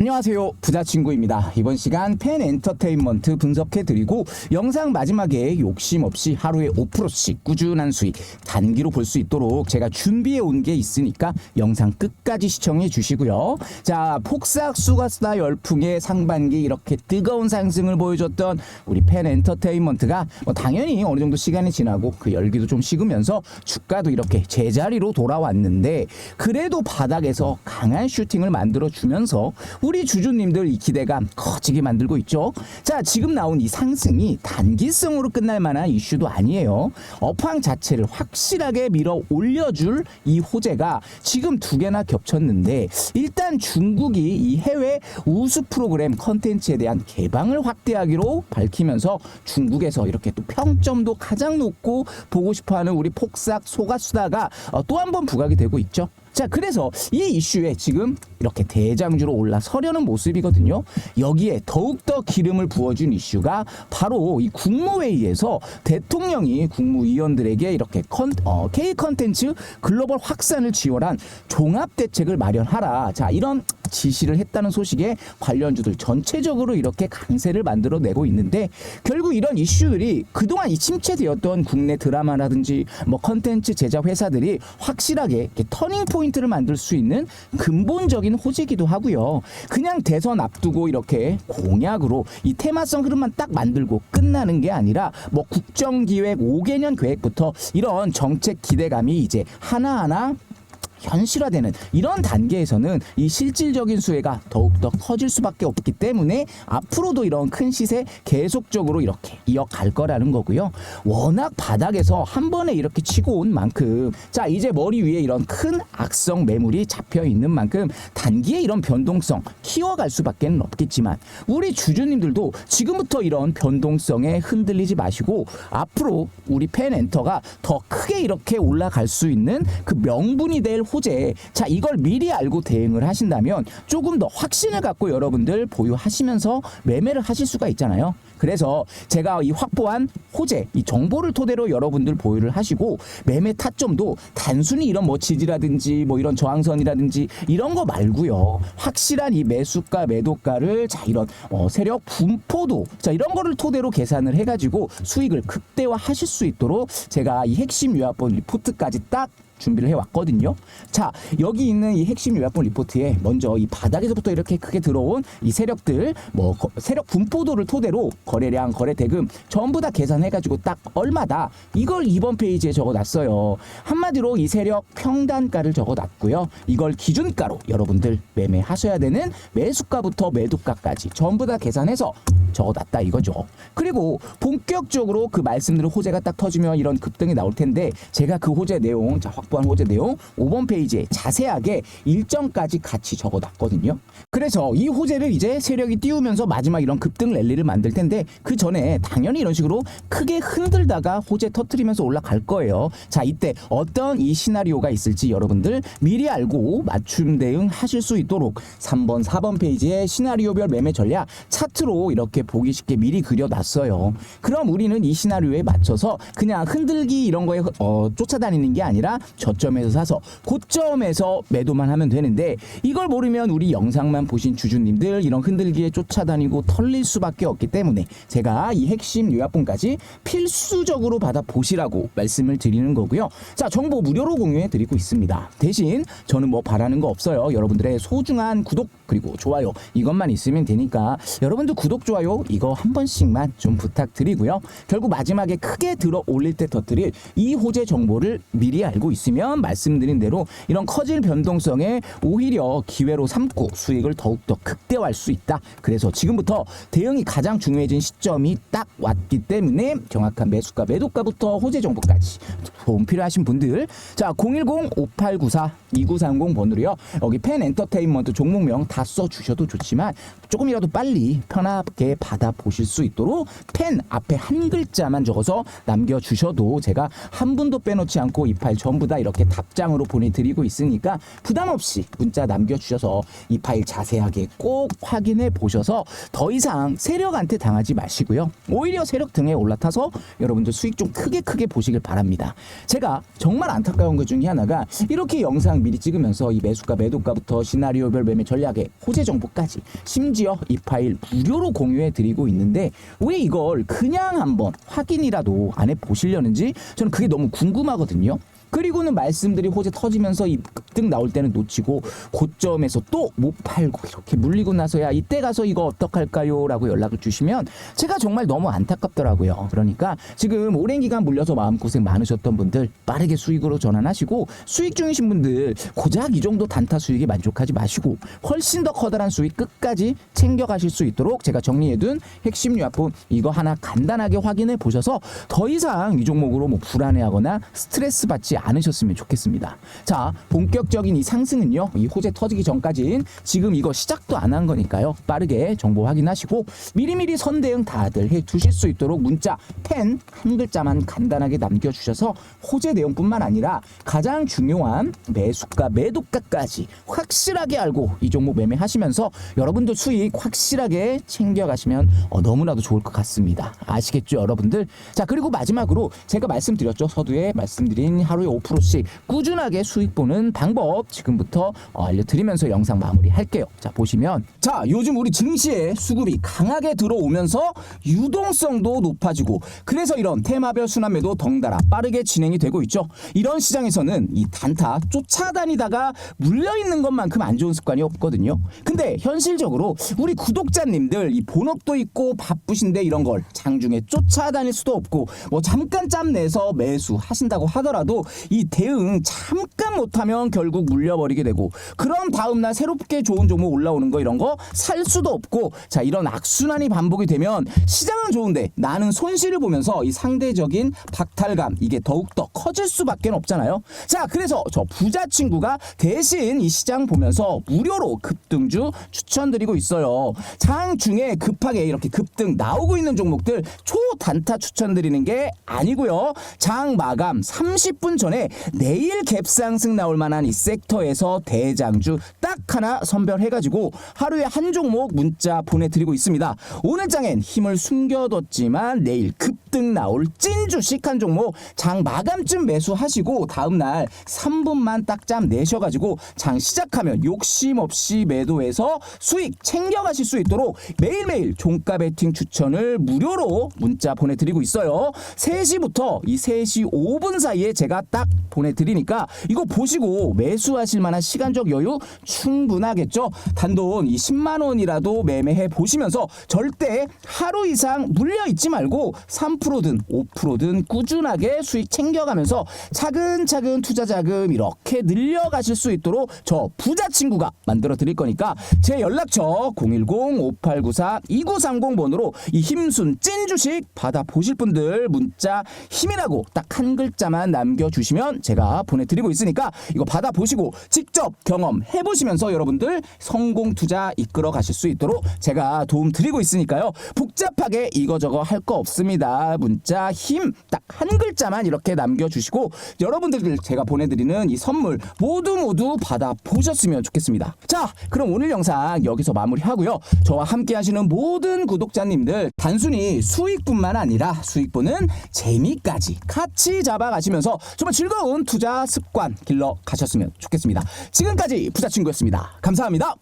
안녕하세요. 부자친구입니다. 이번 시간 팬 엔터테인먼트 분석해드리고 영상 마지막에 욕심 없이 하루에 5%씩 꾸준한 수익 단기로 볼 수 있도록 제가 준비해 온 게 있으니까 영상 끝까지 시청해 주시고요. 자 폭삭 수가스다 열풍의 상반기 이렇게 뜨거운 상승을 보여줬던 우리 팬 엔터테인먼트가 뭐 당연히 어느 정도 시간이 지나고 그 열기도 좀 식으면서 주가도 이렇게 제자리로 돌아왔는데 그래도 바닥에서 강한 슈팅을 만들어 주면서 우리 주주님들 이 기대감 커지게 만들고 있죠. 자, 지금 나온 이 상승이 단기성으로 끝날 만한 이슈도 아니에요. 업황 자체를 확실하게 밀어 올려줄 이 호재가 지금 두 개나 겹쳤는데 일단 중국이 이 해외 우수 프로그램 컨텐츠에 대한 개방을 확대하기로 밝히면서 중국에서 이렇게 또 평점도 가장 높고 보고 싶어하는 우리 폭삭 소가수다가 어, 또한 번 부각이 되고 있죠. 자, 그래서 이 이슈에 지금 이렇게 대장주로 올라서려는 모습이거든요. 여기에 더욱더 기름을 부어준 이슈가 바로 이 국무회의에서 대통령이 국무위원들에게 이렇게 컨, 어, K 컨텐츠 글로벌 확산을 지원한 종합 대책을 마련하라. 자, 이런 지시를 했다는 소식에 관련주들 전체적으로 이렇게 강세를 만들어내고 있는데 결국 이런 이슈들이 그동안 이 침체되었던 국내 드라마라든지 뭐 컨텐츠 제작 회사들이 확실하게 터닝 포인트를 만들 수 있는 근본적인 호재기도 하고요. 그냥 대선 앞두고 이렇게 공약으로 이 테마성 흐름만 딱 만들고 끝나는 게 아니라 뭐 국정기획 5개년 계획부터 이런 정책 기대감이 이제 하나하나 현실화되는 이런 단계에서는 이 실질적인 수혜가 더욱더 커질 수밖에 없기 때문에 앞으로도 이런 큰 시세 계속적으로 이렇게 이어갈 거라는 거고요. 워낙 바닥에서 한 번에 이렇게 치고 온 만큼 자 이제 머리 위에 이런 큰 악성 매물이 잡혀 있는 만큼 단기에 이런 변동성 키워갈 수밖에 없겠지만 우리 주주님들도 지금부터 이런 변동성에 흔들리지 마시고 앞으로 우리 팬엔터가 더 크게 이렇게 올라갈 수 있는 그 명분이 될 호재 자 이걸 미리 알고 대응을 하신다면 조금 더 확신을 갖고 여러분들 보유하시면서 매매를 하실 수가 있잖아요. 그래서 제가 이 확보한 호재, 이 정보를 토대로 여러분들 보유를 하시고 매매 타점도 단순히 이런 뭐 지지라든지 뭐 이런 저항선이라든지 이런 거 말고요. 확실한 이 매수가, 매도가를 자 이런 어, 세력 분포도 자 이런 거를 토대로 계산을 해가지고 수익을 극대화하실 수 있도록 제가 이 핵심 요약본 리포트까지 딱 준비를 해왔거든요. 자, 여기 있는 이 핵심 요약본 리포트에 먼저 이 바닥에서부터 이렇게 크게 들어온 이 세력들, 뭐, 거- 세력 분포도를 토대로 거래량, 거래 대금 전부 다 계산해가지고 딱 얼마다 이걸 이번 페이지에 적어놨어요. 한마디로 이 세력 평단가를 적어놨고요. 이걸 기준가로 여러분들 매매하셔야 되는 매수가부터 매도가까지 전부 다 계산해서 적어놨다 이거죠. 그리고 본격적으로 그 말씀드린 호재가 딱 터지면 이런 급등이 나올 텐데 제가 그 호재 내용, 자 확 보한 호재 내용 5번 페이지에 자세하게 일정까지 같이 적어놨거든요. 그래서 이 호재를 이제 세력이 띄우면서 마지막 이런 급등 랠리를 만들 텐데 그 전에 당연히 이런 식으로 크게 흔들다가 호재 터트리면서 올라갈 거예요. 자 이때 어떤 이 시나리오가 있을지 여러분들 미리 알고 맞춤 대응 하실 수 있도록 3번, 4번 페이지에 시나리오별 매매 전략 차트로 이렇게 보기 쉽게 미리 그려놨어요. 그럼 우리는 이 시나리오에 맞춰서 그냥 흔들기 이런 거에 어, 쫓아다니는 게 아니라 저점에서 사서 고점에서 매도만 하면 되는데 이걸 모르면 우리 영상만 보신 주주님들 이런 흔들기에 쫓아다니고 털릴 수밖에 없기 때문에 제가 이 핵심 요약본까지 필수적으로 받아 보시라고 말씀을 드리는 거고요. 자, 정보 무료로 공유해 드리고 있습니다. 대신 저는 뭐 바라는 거 없어요. 여러분들의 소중한 구독 그리고 좋아요 이것만 있으면 되니까 여러분들 구독 좋아요 이거 한 번씩만 좀 부탁드리고요. 결국 마지막에 크게 들어 올릴 때 터뜨릴 이 호재 정보를 미리 알고 있으면 말씀드린 대로 이런 커질 변동성에 오히려 기회로 삼고 수익을 더욱더 극대화할 수 있다. 그래서 지금부터 대응이 가장 중요해진 시점이 딱 왔기 때문에 정확한 매수가 매도가부터 호재 정보까지 도움 필요하신 분들 자 010-5894-2930 번호로요. 여기 팬 엔터테인먼트 종목명 다 써주셔도 좋지만 조금이라도 빨리 편하게 받아 보실 수 있도록 팬 앞에 한 글자만 적어서 남겨주셔도 제가 한 분도 빼놓지 않고 이 파일 전부 다 이렇게 답장으로 보내드리고 있으니까 부담 없이 문자 남겨주셔서 이 파일 자세하게 꼭 확인해 보셔서 더 이상 세력한테 당하지 마시고요. 오히려 세력 등에 올라타서 여러분들 수익 좀 크게 크게 보시길 바랍니다. 제가 정말 안타까운 것 중에 하나가 이렇게 영상 미리 찍으면서 이 매수가 매도가부터 시나리오별 매매 전략에 호재 정보까지 심지어 이 파일 무료로 공유해 드리고 있는데 왜 이걸 그냥 한번 확인이라도 안 해 보시려는지 저는 그게 너무 궁금하거든요. 그리고는 말씀들이 호재 터지면서 이 급등 나올 때는 놓치고 고점에서 또 못 팔고 이렇게 물리고 나서야 이때 가서 이거 어떡할까요? 라고 연락을 주시면 제가 정말 너무 안타깝더라고요. 그러니까 지금 오랜 기간 물려서 마음고생 많으셨던 분들 빠르게 수익으로 전환하시고 수익 중이신 분들 고작 이 정도 단타 수익에 만족하지 마시고 훨씬 더 커다란 수익 끝까지 챙겨가실 수 있도록 제가 정리해둔 핵심 유아품 이거 하나 간단하게 확인해 보셔서 더 이상 이 종목으로 뭐 불안해하거나 스트레스 받지 않으셨으면 좋겠습니다. 자, 본격적인 이 상승은요, 이 호재 터지기 전까지는 지금 이거 시작도 안 한 거니까요. 빠르게 정보 확인하시고 미리미리 선 대응 다들 해 두실 수 있도록 문자 펜 한 글자만 간단하게 남겨 주셔서 호재 내용뿐만 아니라 가장 중요한 매수가 매도가까지 확실하게 알고 이 종목 매매하시면서 여러분들 수익 확실하게 챙겨 가시면 어, 너무나도 좋을 것 같습니다. 아시겠죠, 여러분들? 자, 그리고 마지막으로 제가 말씀드렸죠. 서두에 말씀드린 하루 에 5%씩 꾸준하게 수익 보는 방법 지금부터 어, 알려드리면서 영상 마무리할게요. 자, 보시면 자, 요즘 우리 증시에 수급이 강하게 들어오면서 유동성도 높아지고 그래서 이런 테마별 순환매도 덩달아 빠르게 진행이 되고 있죠. 이런 시장에서는 이 단타 쫓아다니다가 물려 있는 것만큼 안 좋은 습관이 없거든요. 근데 현실적으로 우리 구독자님들 이 본업도 있고 바쁘신데 이런 걸 장중에 쫓아다닐 수도 없고 뭐 잠깐 짬 내서 매수 하신다고 하더라도 이 대응 잠깐 못하면 결국 물려버리게 되고 그럼 다음날 새롭게 좋은 종목 올라오는 거 이런 거 살 수도 없고 자 이런 악순환이 반복이 되면 시장은 좋은데 나는 손실을 보면서 이 상대적인 박탈감 이게 더욱더 커질 수밖에 없잖아요. 자 그래서 저 부자 친구가 대신 이 시장 보면서 무료로 급등주 추천드리고 있어요. 장 중에 급하게 이렇게 급등 나오고 있는 종목들 초단타 추천드리는 게 아니고요. 장 마감 30분 전에 내일 갭상승 나올 만한 이 섹터에서 대장주 딱 하나 선별해가지고 하루에 한 종목 문자 보내드리고 있습니다. 오늘 장엔 힘을 숨겨뒀지만 내일 급등 나올 찐 주식 한 종목 장 마감쯤 매수하시고 다음날 3분만 딱짬 내셔가지고 장 시작하면 욕심 없이 매도해서 수익 챙겨가실 수 있도록 매일매일 종가 베팅 추천을 무료로 문자 보내드리고 있어요. 3시부터 이 3시 5분 사이에 제가 딱 보내드리니까 이거 보시고 매수하실 만한 시간적 여유 충분하겠죠. 단돈 이 10만 원이라도 매매해 보시면서 절대 하루 이상 물려 있지 말고 3%든 5%든 꾸준하게 수익 챙겨가면서 차근차근 투자 자금 이렇게 늘려가실 수 있도록 저 부자 친구가 만들어 드릴 거니까 제 연락처 010-5894-2930 번호로 이 힘순 찐 주식 받아 보실 분들 문자 힘이라고 딱 한 글자만 남겨 주시면 제가 보내드리고 있으니까 이거 받아 보시고 직접 경험해 보시면서 여러분들 성공 투자 이끌어 가실 수 있도록 제가 도움 드리고 있으니까요. 복잡하게 이거저거 할 거 없습니다. 문자 힘 딱 한 글자만 이렇게 남겨주시고 여러분들 제가 보내드리는 이 선물 모두 모두 받아 보셨으면 좋겠습니다. 자 그럼 오늘 영상 여기서 마무리하고요. 저와 함께 하시는 모든 구독자님들 단순히 수익뿐만 아니라 수익 보는 재미까지 같이 잡아가시면서 정말 즐거운 투자 습관 길러 가셨으면 좋겠습니다. 지금까지 부자친구였습니다. 감사합니다